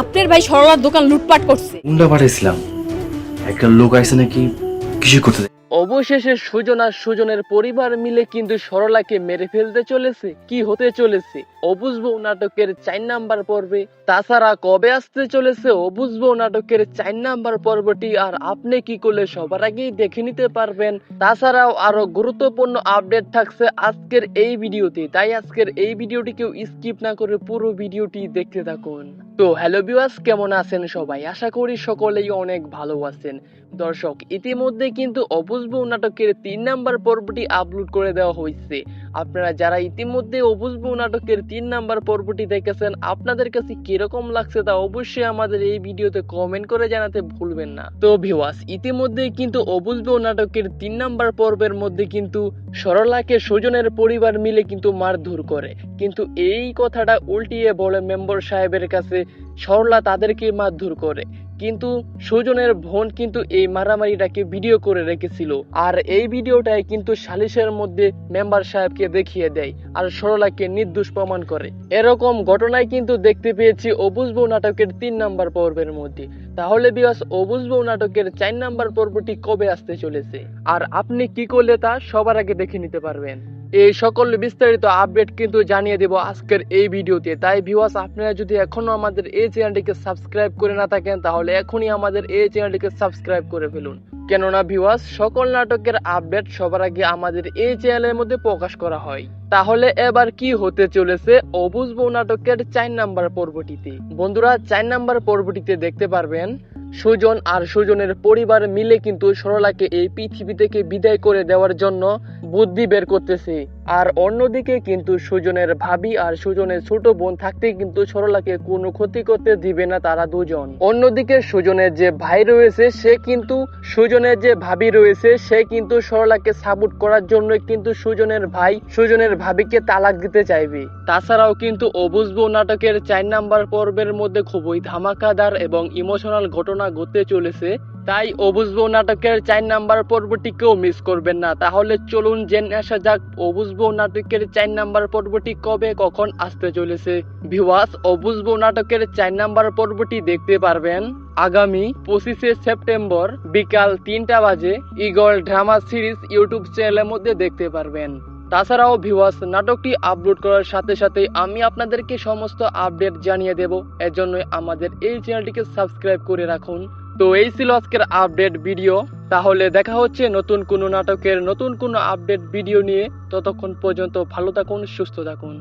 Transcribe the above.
আপনার ভাই সরলার দোকান লুটপাট করছে। উন্ডা পাঠাইছিলাম। একটা লোক আইছে নাকি কিছু করতে দেয়। অবশেষে সুজন আর সুজনের পরিবার মিলে কিন্তু সরলাকে মেরে ফেলতে চলেছে। কি হতে চলেছে? অবুঝবো নাটকের চার নাম্বার পর্বে তাছাড়া কবে আসতে চলেছে অবুঝবো নাটকের চার নাম্বার পর্বটি, আর আপনি কি করলে সবার আগেই দেখে নিতে পারবেন। তাছাড়াও আরও গুরুত্বপূর্ণ আপডেট থাকছে আজকের এই ভিডিওতে, তাই আজকের এই ভিডিওটি কেউ স্কিপ না করে পুরো ভিডিওটি দেখতে থাকুন। তো হ্যালো ভিউয়ার্স, কেমন আছেন সবাই? আশা করি সকলেই অনেক ভালো আছেন। দর্শক, ইতিমধ্যে কিন্তু অবুঝবো নাটকের তিন নাম্বার পর্বটি আপলোড করে দেওয়া হয়েছে। আপনারা যারা ইতিমধ্যে অবুঝবো নাটকের তিন নাম্বার পর্বটি দেখেছেন, আপনাদের কাছে কীরকম লাগছে তা অবশ্যই আমাদের এই ভিডিওতে কমেন্ট করে জানাতে ভুলবেন না। তো ভিওয়াস ইতিমধ্যে কিন্তু অবুঝবো নাটকের তিন নাম্বার পর্বের মধ্যে কিন্তু সরলাকে সুজনের পরিবার মিলে কিন্তু মারধর করে। কিন্তু এই কথাটা উল্টিয়ে বলে মেম্বার সাহেবের কাছে সরলা তাদেরকে মারধর করে। কিন্তু সুজনের বোন কিন্তু এই মারামারিটাকে ভিডিও করে রেখেছিল। আর এই ভিডিওটাই কিন্তু সালিশের মধ্যে মেম্বার সাহেবকে দেখিয়ে দেয় আর সরলাকে নির্দোষ প্রমাণ করে। এরকম ঘটনায় কিন্তু দেখতে পেয়েছি অবুঝবো নাটকের তিন নাম্বার পর্বের মধ্যে। তাহলে বিকজ অবুঝবো নাটকের চার নাম্বার পর্বটি কবে আসতে চলেছে? আর আপনি কি করলে তা সবার আগে দেখে নিতে পারবেন। এই সকল বিস্তারিত আপডেট কিন্তু জানিয়ে দেব আজকের এই ভিডিওতে। তাই ভিউয়ার্স আপনারা যদি এখনও আমাদের এই চ্যানেলটিকে সাবস্ক্রাইব করে না থাকেন, তাহলে এখনই আমাদের এই চ্যানেলটিকে সাবস্ক্রাইব করে ফেলুন। কেননা ভিউয়ার্স সকল নাটকের আপডেট সবার আগে আমাদের এই চ্যানেলের মধ্যে প্রকাশ করা হয়। তাহলে এবার কি হতে চলেছে? অবুঝবো নাটকের চার নাম্বার পর্বটিতে। বন্ধুরা, চার নাম্বার পর্বটিতে দেখতে পারবেন, সুজন আর সুজনের পরিবার মিলে কিন্তু সরলাকে এই পৃথিবী থেকে বিদায় করে দেওয়ার জন্য বুদ্ধি বের করতেছে। আর অন্যদিকে কিন্তু সুজনের ভাবি আর সুজনের ছোট বোন থাকতে কিন্তু সরলাকে কোনো ক্ষতি করতে দিবে না তারা দুজন। অন্যদিকে সুজনের যে ভাই রয়েছে, সে কিন্তু সুজনের যে ভাবি রয়েছে, সে কিন্তু সরলাকে সাপোর্ট করার জন্য কিন্তু সুজনের ভাই, সুজনের ভাবিকে তালাক দিতে চাইবে। তাছাড়াও কিন্তু অবুঝবো নাটকের চার নাম্বার পর্বের মধ্যে খুবই ধামাকাদার এবং ইমোশনাল ঘটনা ঘটতে চলেছে। তাই অবুঝবো নাটকের চার নাম্বার পর্বটি কেউ মিস করবেন না। তাহলে চলুন জেনে আসা যাক অবুঝবো নাটকের চার নাম্বার পর্বটি কবে, কখন আসতে চলেছে। ভিওয়াস অবুঝবো নাটকের চার নাম্বার পর্বটি দেখতে পারবেন আগামী পঁচিশে সেপ্টেম্বর বিকাল তিনটা বাজে ইগল ড্রামা সিরিজ ইউটিউব চ্যানেলের মধ্যে দেখতে পারবেন। তাছাড়াও ভিউয়ার্স নাটকটি আপলোড করার সাথে সাথে আমি আপনাদেরকে সমস্ত আপডেট জানিয়ে দেব। এজন্যই আমাদের এই চ্যানেলটিকে সাবস্ক্রাইব করে রাখুন। তো এই ছিল আজকের আপডেট ভিডিও তাহলে দেখা হচ্ছে নতুন কোনো নাটকের নতুন কোনো আপডেট ভিডিও নিয়ে। ততক্ষণ পর্যন্ত ভালো থাকুন, সুস্থ থাকুন।